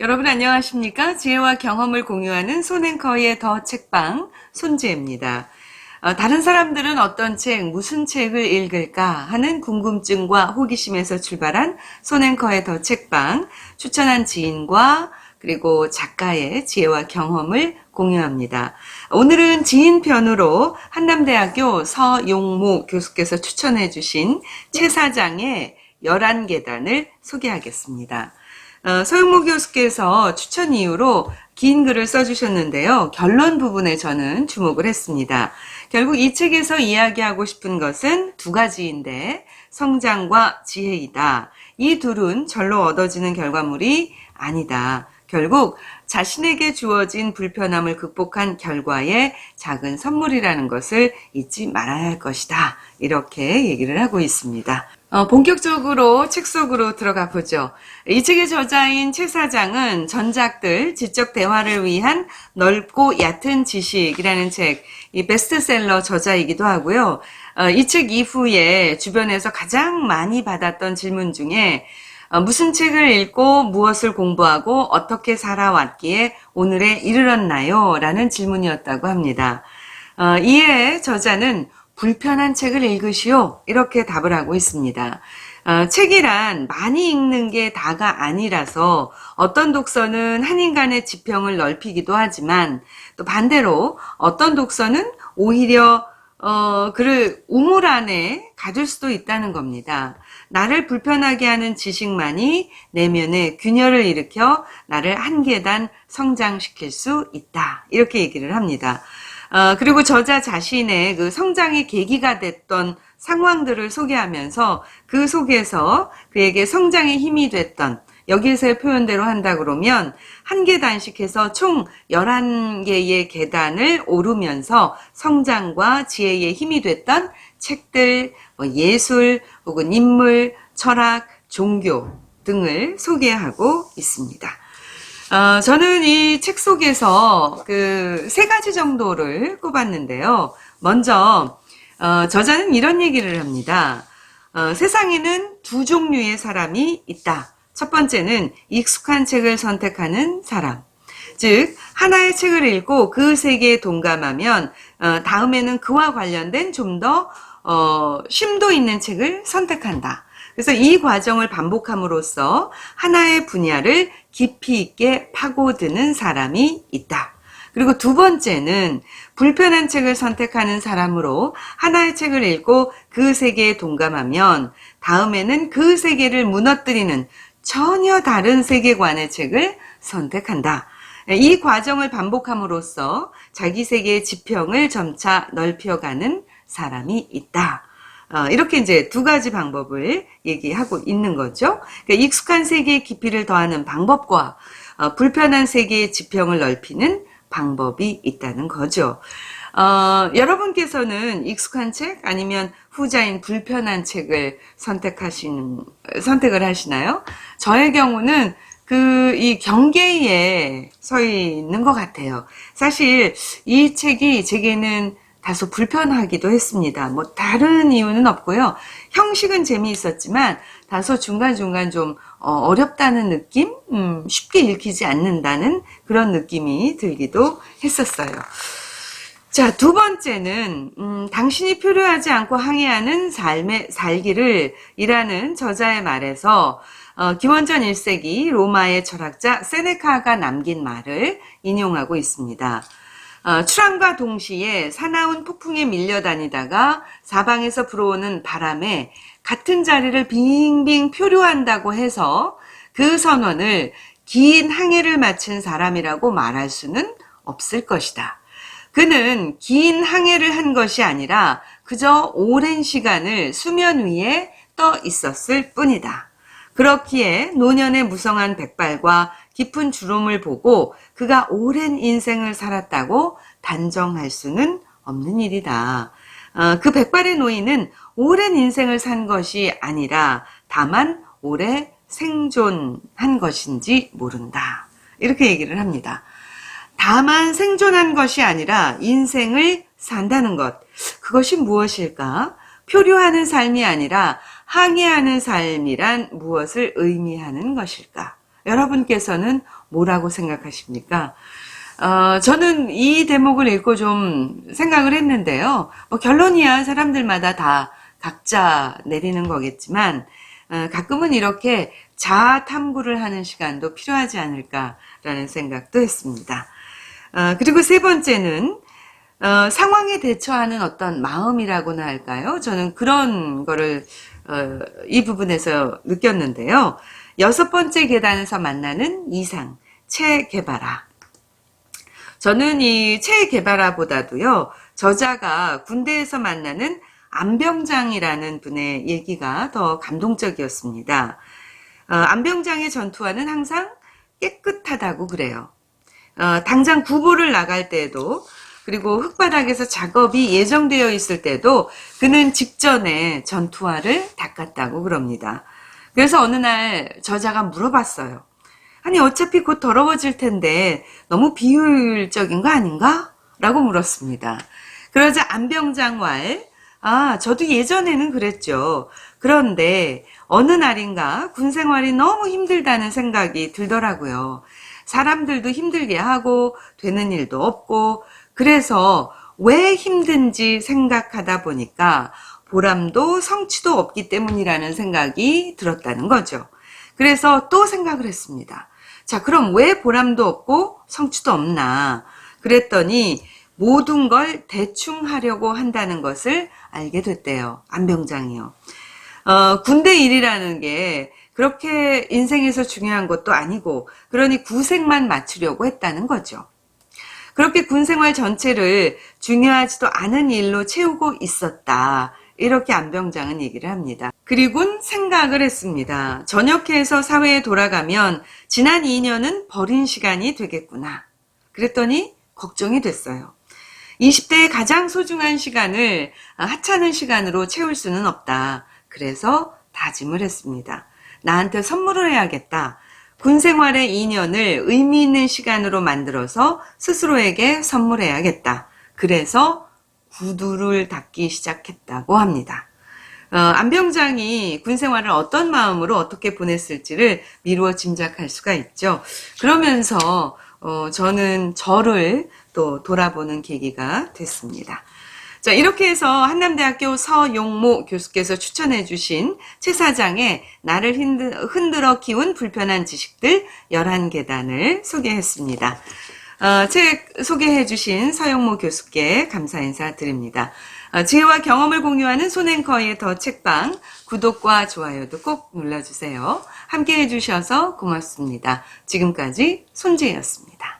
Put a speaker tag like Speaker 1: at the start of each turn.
Speaker 1: 여러분 안녕하십니까? 지혜와 경험을 공유하는 손앤커의 더 책방 손지혜입니다. 어, 다른 사람들은 어떤 책, 무슨 책을 읽을까 하는 궁금증과 호기심에서 출발한 손앤커의 더 책방 추천한 지인과 그리고 작가의 지혜와 경험을 공유합니다. 오늘은 지인 편으로 한남대학교 서용무 교수께서 추천해 주신 최 사장의 11계단을 소개하겠습니다. 어, 서영모 교수께서 추천 이유로 긴 글을 써주셨는데요. 결론 부분에 저는 주목을 했습니다. 결국 이 책에서 이야기하고 싶은 것은 두 가지인데 성장과 지혜이다. 이 둘은 절로 얻어지는 결과물이 아니다. 결국 자신에게 주어진 불편함을 극복한 결과의 작은 선물이라는 것을 잊지 말아야 할 것이다. 이렇게 얘기를 하고 있습니다. 어, 본격적으로 책 속으로 들어가 보죠. 이 책의 저자인 최 사장은 전작들 지적 대화를 위한 넓고 얕은 지식이라는 책, 이 베스트셀러 저자이기도 하고요. 어, 이 책 이후에 주변에서 가장 많이 받았던 질문 중에 어, 무슨 책을 읽고 무엇을 공부하고 어떻게 살아왔기에 오늘에 이르렀나요? 라는 질문이었다고 합니다. 어, 이에 저자는 불편한 책을 읽으시오. 이렇게 답을 하고 있습니다. 어, 책이란 많이 읽는 게 다가 아니라서 어떤 독서는 한 인간의 지평을 넓히기도 하지만 또 반대로 어떤 독서는 오히려 어, 그를 우물 안에 가둘 수도 있다는 겁니다. 나를 불편하게 하는 지식만이 내면에 균열을 일으켜 나를 한 계단 성장시킬 수 있다. 이렇게 얘기를 합니다. 어, 그리고 저자 자신의 그 성장의 계기가 됐던 상황들을 소개하면서 그 속에서 그에게 성장의 힘이 됐던 여기에서의 표현대로 한다 그러면 한 계단씩 해서 총 11개의 계단을 오르면서 성장과 지혜의 힘이 됐던 책들, 뭐 예술 혹은 인물, 철학, 종교 등을 소개하고 있습니다. 어, 저는 이 책 속에서 그 세 가지 정도를 꼽았는데요. 먼저, 어, 저자는 이런 얘기를 합니다. 어, 세상에는 두 종류의 사람이 있다. 첫 번째는 익숙한 책을 선택하는 사람. 즉, 하나의 책을 읽고 그 세계에 동감하면, 어, 다음에는 그와 관련된 좀 더, 어, 심도 있는 책을 선택한다. 그래서 이 과정을 반복함으로써 하나의 분야를 깊이 있게 파고드는 사람이 있다. 그리고 두 번째는 불편한 책을 선택하는 사람으로 하나의 책을 읽고 그 세계에 동감하면 다음에는 그 세계를 무너뜨리는 전혀 다른 세계관의 책을 선택한다. 이 과정을 반복함으로써 자기 세계의 지평을 점차 넓혀가는 사람이 있다. 어, 이렇게 이제 두 가지 방법을 얘기하고 있는 거죠. 그러니까 익숙한 세계의 깊이를 더하는 방법과 어, 불편한 세계의 지평을 넓히는 방법이 있다는 거죠. 어, 여러분께서는 익숙한 책 아니면 후자인 불편한 책을 선택하시는 선택을 하시나요? 저의 경우는 그 이 경계에 서 있는 것 같아요. 사실 이 책이 제게는 다소 불편하기도 했습니다. 뭐 다른 이유는 없고요. 형식은 재미있었지만 다소 중간중간 좀 어, 렵다는 느낌? 음, 쉽게 읽히지 않는다는 그런 느낌이 들기도 했었어요. 자, 두 번째는 음, 당신이 필요하지 않고 항해하는 삶의 살기를 이라는 저자의 말에서 어, 기원전 1세기 로마의 철학자 세네카가 남긴 말을 인용하고 있습니다. 어, 출항과 동시에 사나운 폭풍에 밀려다니다가 사방에서 불어오는 바람에 같은 자리를 빙빙 표류한다고 해서 그 선원을 긴 항해를 마친 사람이라고 말할 수는 없을 것이다. 그는 긴 항해를 한 것이 아니라 그저 오랜 시간을 수면 위에 떠 있었을 뿐이다. 그렇기에 노년의 무성한 백발과 깊은 주름을 보고 그가 오랜 인생을 살았다고 단정할 수는 없는 일이다. 어, 그 백발의 노인은 오랜 인생을 산 것이 아니라 다만 오래 생존한 것인지 모른다. 이렇게 얘기를 합니다. 다만 생존한 것이 아니라 인생을 산다는 것. 그것이 무엇일까? 표류하는 삶이 아니라 항해하는 삶이란 무엇을 의미하는 것일까? 여러분께서는 뭐라고 생각하십니까? 어, 저는 이 대목을 읽고 좀 생각을 했는데요. 뭐 결론이야 사람들마다 다 각자 내리는 거겠지만, 어, 가끔은 이렇게 자아 탐구를 하는 시간도 필요하지 않을까라는 생각도 했습니다. 어, 그리고 세 번째는 어, 상황에 대처하는 어떤 마음이라고나 할까요? 저는 그런 거를 어, 이 부분에서 느꼈는데요. 여섯 번째 계단에서 만나는 이상, 체개발아. 저는 이 체개발아보다도요, 저자가 군대에서 만나는 안병장이라는 분의 얘기가 더 감동적이었습니다. 어, 안병장의 전투화는 항상 깨끗하다고 그래요. 어, 당장 구보를 나갈 때에도 그리고 흙바닥에서 작업이 예정되어 있을 때도 그는 직전에 전투화를 닦았다고 그럽니다. 그래서 어느 날 저자가 물어봤어요. 아니 어차피 곧 더러워질 텐데 너무 비효율적인 거 아닌가? 라고 물었습니다. 그러자 안병장 왈, 아 저도 예전에는 그랬죠. 그런데 어느 날인가 군 생활이 너무 힘들다는 생각이 들더라고요. 사람들도 힘들게 하고 되는 일도 없고 그래서 왜 힘든지 생각하다 보니까 보람도 성취도 없기 때문이라는 생각이 들었다는 거죠. 그래서 또 생각을 했습니다. 자, 그럼 왜 보람도 없고 성취도 없나? 그랬더니 모든 걸 대충 하려고 한다는 것을 알게 됐대요. 안병장이요. 어, 군대 일이라는 게 그렇게 인생에서 중요한 것도 아니고, 그러니 구색만 맞추려고 했다는 거죠. 그렇게 군 생활 전체를 중요하지도 않은 일로 채우고 있었다. 이렇게 안병장은 얘기를 합니다. 그리곤 생각을 했습니다. 전역해서 사회에 돌아가면 지난 2년은 버린 시간이 되겠구나. 그랬더니 걱정이 됐어요. 20대의 가장 소중한 시간을 하찮은 시간으로 채울 수는 없다. 그래서 다짐을 했습니다. 나한테 선물을 해야겠다. 군 생활의 2년을 의미 있는 시간으로 만들어서 스스로에게 선물해야겠다. 그래서 구두를 닦기 시작했다고 합니다. 어, 안병장이 군 생활을 어떤 마음으로 어떻게 보냈을지를 미루어 짐작할 수가 있죠. 그러면서 어, 저는 저를 또 돌아보는 계기가 됐습니다. 자, 이렇게 해서 한남대학교 서용모 교수께서 추천해 주신 최 사장의 나를 흔들어 키운 불편한 지식들 11계단을 소개했습니다. 어, 책 소개해 주신 서용모 교수께 감사 인사 드립니다. 어, 지혜와 경험을 공유하는 손앤커의 더 책방 구독과 좋아요도 꼭 눌러주세요. 함께 해 주셔서 고맙습니다. 지금까지 손지혜였습니다.